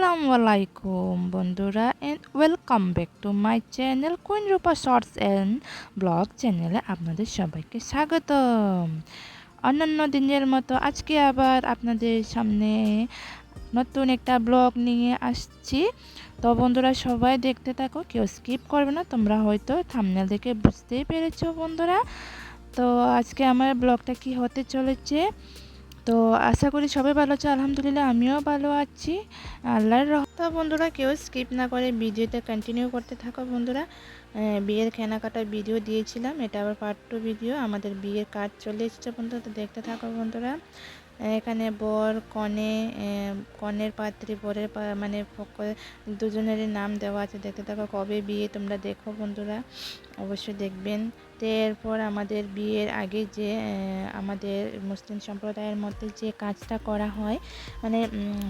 আসসালামু আলাইকুম বন্ধুরা and welcome back to my channel queen Rupa shorts and blog চ্যানেলে আপনাদের সবাইকে স্বাগতম। অন্যান্য দিনের মতো আজকে আবার আপনাদের সামনে নতুন একটা ব্লগ নিয়ে আসছি। তো বন্ধুরা, সবাই দেখতে থাকো, কেউ স্কিপ করবে না, তোমরা হয়তো থামনেল দেখে বুঝতেই পেরেছ বন্ধুরা। তো আজকে আমার ব্লগটা কি হতে চলেছে? তো আশা করি সবাই ভালো আছে। আলহামদুলিল্লাহ আমিও ভালো আছি। আল্লাহর রহমত বন্ধুরা, কেউ স্কিপ না করে ভিডিওটা কন্টিনিউ করতে থাকো বন্ধুরা। বিয়ের কেনাকাটার ভিডিও দিয়েছিলাম, এটা আবার পার্ট টু ভিডিও আমাদের বিয়ের কাজ চলে এসেছে বন্ধুরা, তো দেখতে থাকো বন্ধুরা। এখানে বর, কনে কনের পাত্রী, বরের মানে দুজনেরই নাম দেওয়া আছে। দেখতে থাকো কবে বিয়ে তোমরা দেখো বন্ধুরা, অবশ্যই দেখবেন। তো এরপর আমাদের বিয়ের আগে যে আমাদের মুসলিম সম্প্রদায়ের মধ্যে যে কাজটা করা হয় মানে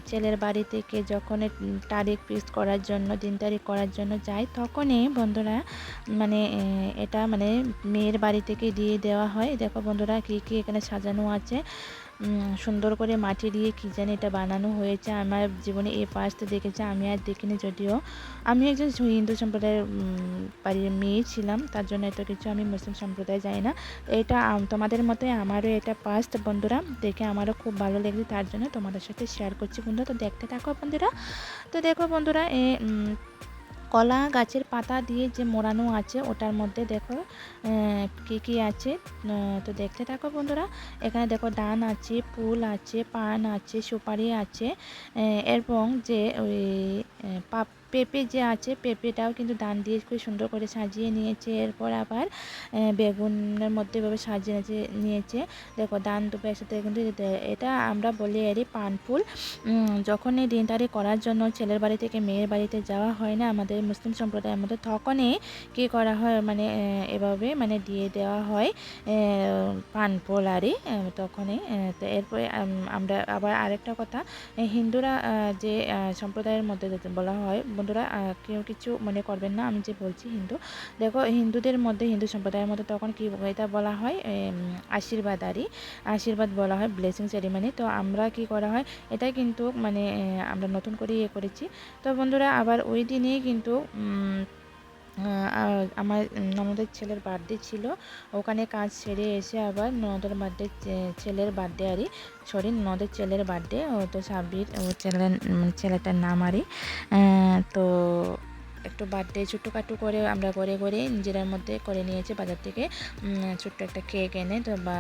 ছেলের বাড়ি থেকে যখন তারিখ ফিক্স করার জন্য, দিন তারিখ করার জন্য যায়, তখনই বন্ধুরা মানে এটা মানে মেয়ের বাড়ি থেকে দিয়ে দেওয়া হয়। দেখো বন্ধুরা কী কী এখানে সাজানো আছে। সুন্দর করে মাটি দিয়ে কী জানি এটা বানানো হয়েছে। আমার জীবনে এই পাশটা দেখেছে, আমি আর দেখিনি যদিও। আমি একজন হিন্দু সম্প্রদায়ের বাড়ির মেয়ে ছিলাম, তার জন্য এত কিছু আমি মুসলিম সম্প্রদায় যাই না। এটা তোমাদের মতোই আমারও এটা পাস্ট বন্ধুরা, দেখে আমারও খুব ভালো লেগেছে, তার জন্য তোমাদের সাথে শেয়ার করছি বন্ধুরা। তো দেখতে থাকো বন্ধুরা। তো দেখো বন্ধুরা, এ কলা গাছের পাতা দিয়ে যে মোড়ানো আছে, ওটার মধ্যে দেখো কি কি আছে? তো দেখতে থাকো বন্ধুরা, এখানে দেখো ডান আছে, ফুল আছে, পান আছে, সুপারি আছে এবং যে ওই পাপ পেঁপে যে আছে, পেঁপেটাও কিন্তু দান দিয়ে খুব সুন্দর করে সাজিয়ে নিয়েছে। এরপর আবার বেগুনের মধ্যে এভাবে সাজিয়ে নিয়েছে নিয়েছে। দেখো, দান দুটো একসাথে কিন্তু এটা আমরা বলি এরই পান ফুল। যখন এই দিনটারি করার জন্য ছেলের বাড়ি থেকে মেয়ের বাড়িতে যাওয়া হয় না, আমাদের মুসলিম সম্প্রদায়ের মধ্যে তখনই কী করা হয় মানে এভাবে মানে দিয়ে দেওয়া হয় পান ফুল আরই তখনই তো, এরপরে আমরা আবার আরেকটা কথা হিন্দুরা যে সম্প্রদায়ের মধ্যে বলা হয় বন্ধুরা কেউ কিছু মনে করবেন না, আমি যে বলছি হিন্দু। দেখো, হিন্দুদের মধ্যে, হিন্দু সম্প্রদায়ের মধ্যে তখন কি এটা বলা হয় আশীর্বাদ আরই আশীর্বাদ বলা হয় ব্লেসিং সেরিমানি তো আমরা কি করা হয় এটাই কিন্তু মানে আমরা নতুন করে ইয়ে করেছি। তো বন্ধুরা, আবার ওই দিনেই কিন্তু আমার ননদের ছেলের বার্থডে ছিল। ওখানে কাজ সেরে এসে আবার ননদের বার্থডে ছেলের বার্থডে আরই। সরি ননদের ছেলের বার্থডে তো সাব্বির, ও ছেলের ছেলেটার নাম আরই। তো একটু বার্থডে ছোট্টখাটো করে আমরা করে করে নিজেদের মধ্যে করে নিয়েছি বাজার থেকে। ছোট্ট একটা কেক এনে, তো বা,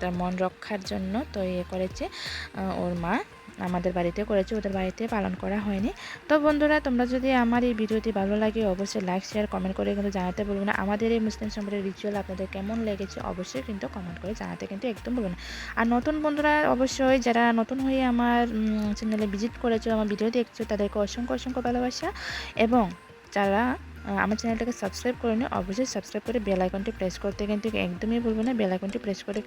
তার মন রক্ষার জন্য তো ইয়ে করেছে ওর মা। আমাদের বাড়িতে করেছে, ওদের বাড়িতে পালন করা হয়নি। তো বন্ধুরা, তোমরা যদি আমার এই ভিডিওটি ভালো লাগে, অবশ্যই লাইক শেয়ার কমেন্ট করে কিন্তু জানাতে বলব না। আমাদের এই মুসলিম সম্প্রদায়ের রিচুয়াল আপনাদের কেমন লেগেছে, অবশ্যই কিন্তু কমেন্ট করে জানাতে কিন্তু একদম বলব না। আর নতুন বন্ধুরা, অবশ্যই যারা নতুন হয়ে আমার চ্যানেলে ভিজিট করেছ, আমার ভিডিও দেখছ, তাদেরকে অসংখ্য অসংখ্য ভালোবাসা। এবং যারা আমার চ্যানেলটাকে সাবস্ক্রাইব করে নিও অবশ্যই সাবস্ক্রাইব করে বেল আইকনটি প্রেস করতে কিন্তু একদমই বলব না। বেল আইকনটি প্রেস করে কিন্তু